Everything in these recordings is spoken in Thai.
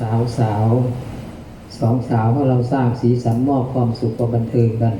สาวสาวสองสาวเพราะเราสร้างสีสันมอบความสุขความบันเทิงกัน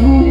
Oh.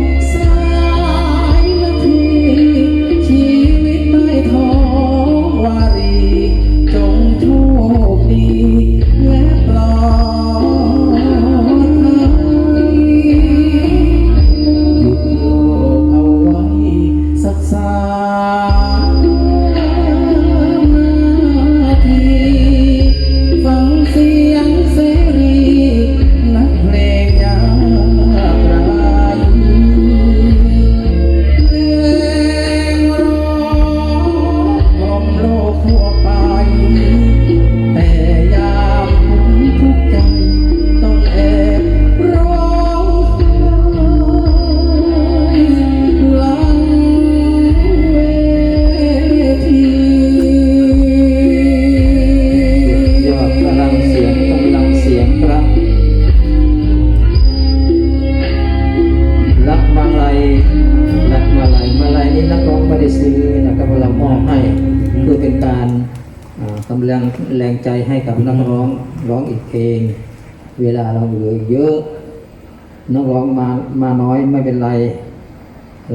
แรงใจให้กับนักร้องร้องอีกเพลง เวลาเราเหลือเยอะ นักร้องมามาน้อยไม่เป็นไร